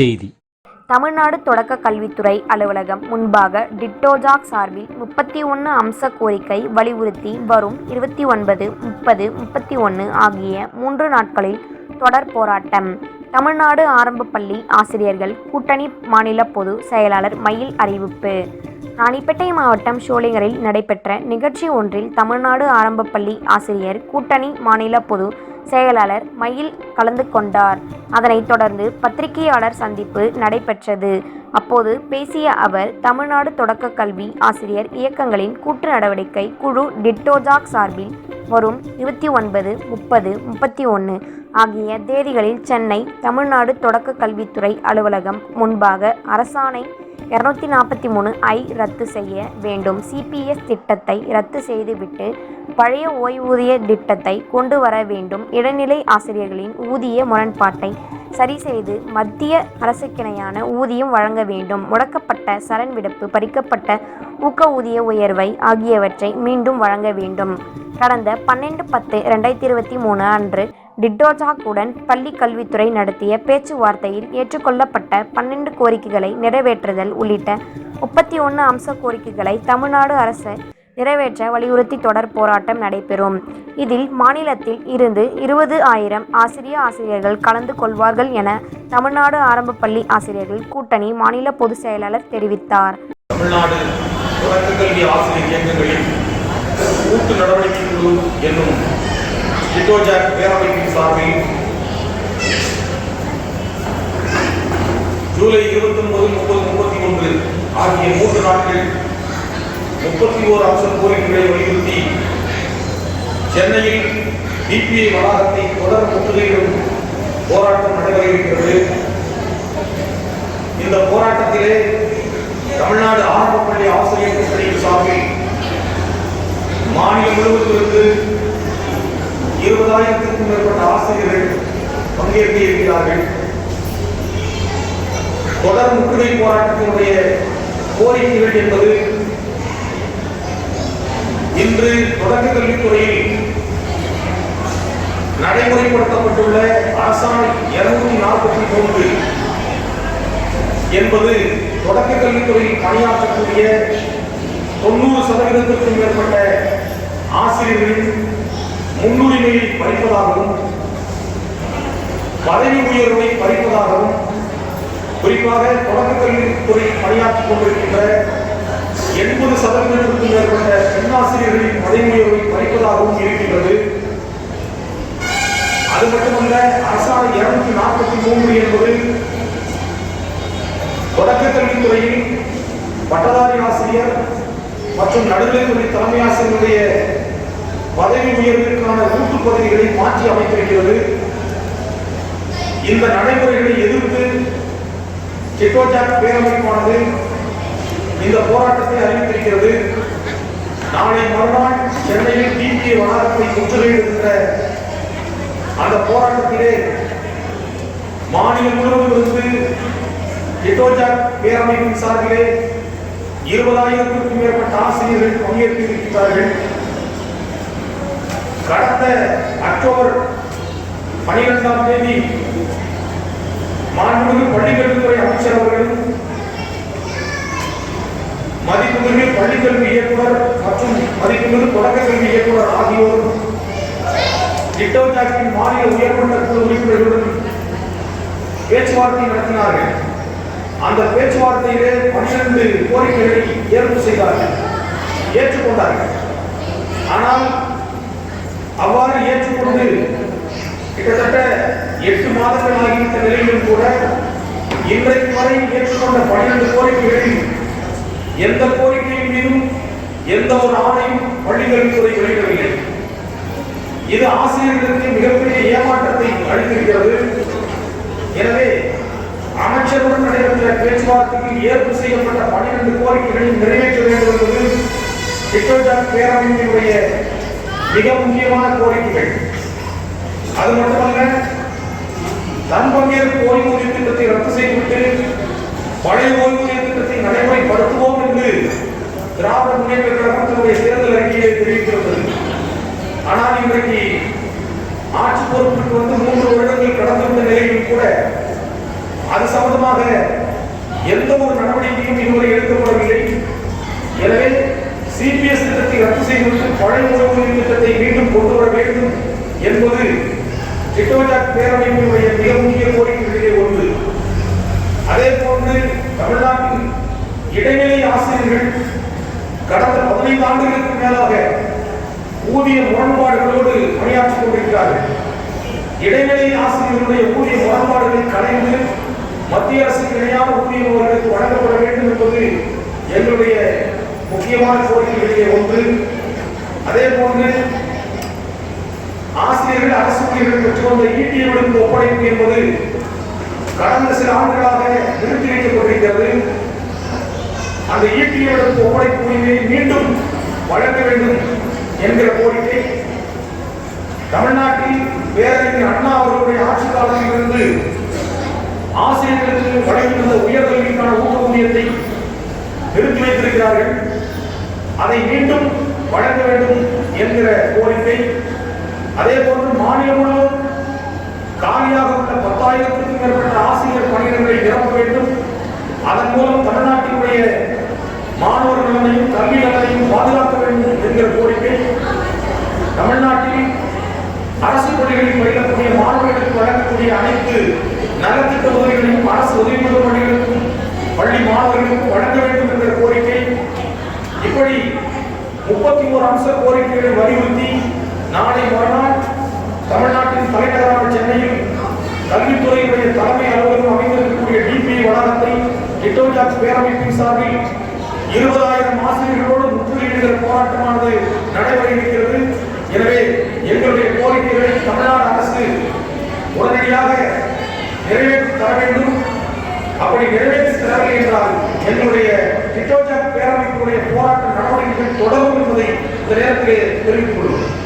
செய்தி. தமிழ்நாடு தொடக்க கல்வித்துறை அலுவலகம் முன்பாக டிட்டோஜாக் சார்பில் முப்பத்தி ஒன்று அம்ச கோரிக்கை வலியுறுத்தி வரும் இருபத்தி ஒன்பது முப்பது முப்பத்தி ஒன்று ஆகிய மூன்று நாட்களில் தொடர் போராட்டம். தமிழ்நாடு ஆரம்ப பள்ளி ஆசிரியர்கள் கூட்டணி மாநில பொது செயலாளர் மயில் அறிவிப்பு. ராணிப்பேட்டை மாவட்டம் ஷோலிங்கரில் நடைபெற்ற நிகழ்ச்சி ஒன்றில் தமிழ்நாடு ஆரம்ப பள்ளி ஆசிரியர் கூட்டணி மாநில பொது செயலாளர் மயில் கலந்து கொண்டார். அதனைத் தொடர்ந்து பத்திரிகையாளர் சந்திப்பு நடைபெற்றது. அப்போது பேசிய அவர் தமிழ்நாடு தொடக்க கல்வி ஆசிரியர் இயக்கங்களின் கூட்டு நடவடிக்கை குழு டிட்டோஜாக் சார்பில் வரும் இருபத்தி ஒன்பது முப்பது முப்பத்தி ஒன்று ஆகிய தேதிகளில் சென்னை தமிழ்நாடு தொடக்க கல்வித்துறை அலுவலகம் முன்பாக அரசாணை இரநூத்தி நாற்பத்தி மூணு ஐ ரத்து செய்ய வேண்டும். சிபிஎஸ் திட்டத்தை ரத்து செய்துவிட்டு பழைய ஓய்வூதிய திட்டத்தை கொண்டு வர வேண்டும். இடைநிலை ஆசிரியர்களின் ஊதிய முரண்பாட்டை சரி செய்து மத்திய அரசுக்கிணையான ஊதியம் வழங்க வேண்டும். முடக்கப்பட்ட சரண் விடுப்பு பறிக்கப்பட்ட ஊக்க ஊதிய உயர்வை ஆகியவற்றை மீண்டும் வழங்க வேண்டும். கடந்த பன்னெண்டு பத்து ரெண்டாயிரத்தி இருபத்தி மூணு அன்று டிட்டோஜாக்குடன் பள்ளி கல்வித்துறை நடத்திய பேச்சுவார்த்தையில் ஏற்றுக்கொள்ளப்பட்ட பன்னெண்டு கோரிக்கைகளை நிறைவேற்றுதல் உள்ளிட்ட முப்பத்தி ஒன்று அம்ச கோரிக்கைகளை தமிழ்நாடு அரசு நிறைவேற்ற வலியுறுத்தி தொடர் போராட்டம் நடைபெறும். இதில் மாநிலத்தில் இருந்து இருபது ஆயிரம் ஆசிரிய ஆசிரியர்கள் கலந்து கொள்வார்கள் என தமிழ்நாடு ஆரம்ப பள்ளி ஆசிரியர்கள் கூட்டணி மாநில பொதுச் செயலாளர் தெரிவித்தார். தமிழ்நாடு தொடக்க கல்வி ஆசிரியர் இயக்கங்களின் கூட்டு நடவடிக்கை குழு என்னும் இட்டோஜாக் பேரமைப்பின் சார்பில் ஜூலை இருபத்தி ஒன்பது முப்பது முப்பத்தி ஒன்று ஆகிய மூன்று நாட்கள் முப்பத்தி ஓரு அம்ச கோரிக்கைகளை வலியுறுத்தி சென்னையில் டிபிஐ வளாகத்தை தொடர் முற்றுகையிடும் போராட்டம் நடைபெற இருக்கிறது இந்த போராட்டத்திலே தமிழ்நாடு ஆரம்ப பள்ளி ஆசிரியர் கூட்டணியின் சார்பில் மாநிலம் முழுவதிலிருந்து இருபதாயிரத்திற்கும் மேற்பட்ட ஆசிரியர்கள் பங்கேற்க இருக்கிறார்கள். தொடர் முற்றுகை போராட்டத்தினுடைய கோரிக்கைகள் என்பது தொடக்க கல்வித்துறையில் நடைமுறைப்படுத்தப்பட்டுள்ள அரசாணை இருநூத்தி நாற்பத்தி மூன்று என்பது தொடக்க கல்வித்துறையில் பணியாற்றக்கூடிய தொண்ணூறு சதவீதத்திற்கும் மேற்பட்ட ஆசிரியர்களின் முன்னுரிமையை பறிப்பதாகவும் பதவி உயர்வை பறிப்பதாகவும் குறிப்பாக தொடக்க கல்வித்துறை பணியாற்ற சதவீதத்திற்கு மேற்பட்ட பெண்ணாசிரியர்களின் குறைப்பதாகவும் பறிப்பதாகவும் இருக்கின்றது அது மட்டுமல்ல அரசாணை இருநூத்தி நாற்பத்தி மூன்று என்பது தொடக்க கல்வித்துறையில் பட்டதாரி ஆசிரியர் மற்றும் நடுநிலைத்துறை தலைமை ஆசிரியருடைய பதவி உயர்விற்கான கூட்டு பதவிகளை மாற்றி அமைத்திருக்கிறது இந்த நடைமுறைகளை எதிர்த்து பேரமைப்பானது இந்த போராட்டத்தை அறிவித்திருக்கிறது. நாளை மறுநாள் சென்னையில் டிபிஏ வளாகத்தை முற்றுகையிடுகின்ற அந்த போராட்டத்திலே மாநிலம் முழுவதிலிருந்து டிட்டோஜாக் பேரமைப்பின் சார்பிலே இருபதாயிரத்திற்கும் மேற்பட்ட ஆசிரியர்கள் பங்கேற்று இருக்கிறார்கள் கடந்த அக்டோபர் பனிரெண்டாம் தேதி மாண்புமிகு பள்ளிக்கல்வித்துறை அமைச்சர் அவர்களும் மதிப்புமிகு பள்ளிக்கல்வி இயக்குனர் மற்றும் மதிப்புமிகு தொடக்க கல்வி இயக்குனர் ஆகியோர் டிட்டோஜாக்கின் மாநில உயர்மன்ற குழு உறுப்பினர்களுடன் பேச்சுவார்த்தை நடத்தினார்கள். அந்த பேச்சுவார்த்தையிலே பன்னிரண்டு கோரிக்கைகளை ஏற்பு செய்தார்கள். ஏற்றுக்கொண்டார்கள். ஆனால் அவ்வாறு ஏற்றுக்கொண்டு கிட்டத்தட்ட எட்டு மாதங்கள் ஆகிவிட்ட நிலையிலும் கூட இன்றைக்கு வரை ஏற்றுக்கொண்ட பன்னிரண்டு கோரிக்கைகளில் எந்த கோரிக்கை மீதும் எந்த ஒரு ஆணையும் பள்ளிக்கல்வித்துறை வெளியிடவில்லை இது ஆசிரியர்களுக்கு மிகப்பெரிய ஏமாற்றத்தை அளித்திருக்கிறது. எனவே அமைச்சருடன் நடைபெற்ற பேச்சுவார்த்தையில் ஏற்பு செய்யப்பட்ட பன்னிரண்டு கோரிக்கைகளையும் நிறைவேற்ற வேண்டும் என்பது டிட்டோஜாக் பேரவையினுடைய மிக முக்கியமான கோரிக்கைகள். அது மட்டுமல்ல தன் பங்கேற்பு ஓய்வூதிய திட்டத்தை ரத்து செய்துவிட்டு பழைய ஓய்வூதிய திட்டத்தை நடைமுறைப்படுத்துவோம் என்று திராவிட முன்னேற்ற கழகத்தினுடைய தேர்தல் அறிக்கையை தெரிவித்திருந்தது. ஆனால் இன்றைக்கு ஆட்சி பொறுப்புக்கு வந்து மூன்று வருடங்கள் கடந்துவிட்ட நிலையில் கூட அது சம்பந்தமாக எந்த ஒரு நடவடிக்கையும் இதுவரை எடுக்கப்படவில்லை. எனவே சிபிஎஸ் திட்டத்தை ரத்து செய்துவிட்டு பழைய ஓய்வூதிய திட்டத்தை மீண்டும் கொண்டு வர வேண்டும் என்பது டிட்டோஜாக் பேரவையினுடைய மிக முக்கிய கோரிக்கைகளிலே ஒன்று. அதே போன்று தமிழ்நாட்டில் இடைநிலை ஆசிரியர்கள் கடந்த பதினைந்து ஆண்டுகளுக்கு மேலாக ஊதிய முரண்பாடுகளோடு பணியாற்றிக் கொண்டிருக்கிறார்கள். இடைநிலை ஆசிரியர்களுடைய ஊதிய முரண்பாடுகளை கலைந்து மத்திய அரசுக்கு இணையான ஊதியம் அவர்களுக்கு வழங்கப்பட வேண்டும் என்பது எங்களுடைய முக்கியமான கோரிக்கைகளிலே ஒன்று. அதே போன்று ஆசிரியர்கள் அரசு ஊழியர்கள் பெற்று வந்த ஈட்டியவர்களுக்கு ஒப்படைப்பு என்பது கடந்த சில ஆண்டுகளாக நிறுத்தி வைக்கப்பட்டிருக்கிறது. அந்த ஈட்டியவர்களுக்கு ஒப்படைக்கும் உரிமையை மீண்டும் வழங்க வேண்டும் என்கிற கோரிக்கை தமிழ்நாட்டில் பேரறிஞர் அண்ணா அவர்களுடைய ஆட்சி காலத்தில் இருந்து ஆசிரியர்களுக்கு வழங்கியிருந்த உயர்கல்விக்கான ஊக்கமூதியத்தை நிறுத்தி வைத்திருக்கிறார்கள். அதை மீண்டும் வழங்க வேண்டும் என்கிற கோரிக்கை. அதே போன்று மாநிலம் முழுவதும் காலியாக உள்ள பத்தாயிரத்துக்கும் மேற்பட்ட ஆசிரியர் பணியிடங்களை நிரப்ப வேண்டும். அதன் மூலம் தமிழ்நாட்டினுடைய மாணவர் நலனையும் கல்வி நலனையும் பாதுகாக்க வேண்டும் என்கிற கோரிக்கை தமிழ்நாட்டில் அரசு பள்ளிகளில் பயிலக்கூடிய மாணவர்களுக்கு வழங்கக்கூடிய அனைத்து நலத்திட்ட உதவிகளையும் அரசு உதவி பெறும் பள்ளிகளுக்கும் பள்ளி மாணவர்களுக்கும் வழங்க வேண்டும் என்ற கோரிக்கை. இப்படி முப்பத்தி ஓரு அம்ச கோரிக்கைகளை வலியுறுத்தி நாளை மறுநாள் தமிழ்நாட்டின் தலைநகரான சென்னையில் கல்வித்துறையினுடைய தலைமை அலுவலகம் அமைந்திருக்கக்கூடிய டிபி வளாகத்தை டிட்டோஜாக்ஸ் பேரமைப்பின் சார்பில் இருபதாயிரம் ஆசிரியர்களோடு முற்றுகையிடுகிற போராட்டமானது நடைபெற இருக்கிறது. எனவே எங்களுடைய கோரிக்கைகளை தமிழ்நாடு அரசு உடனடியாக நிறைவேற்றி தர வேண்டும். அப்படி நிறைவேற்றி தரவில்லை என்றால் என்னுடைய டிட்டோஜாக் பேரவைக்குடைய போராட்ட நடவடிக்கைகள் தொடரும் என்பதை இந்த நேரத்திலே தெரிவித்துக் கொள்கிறேன்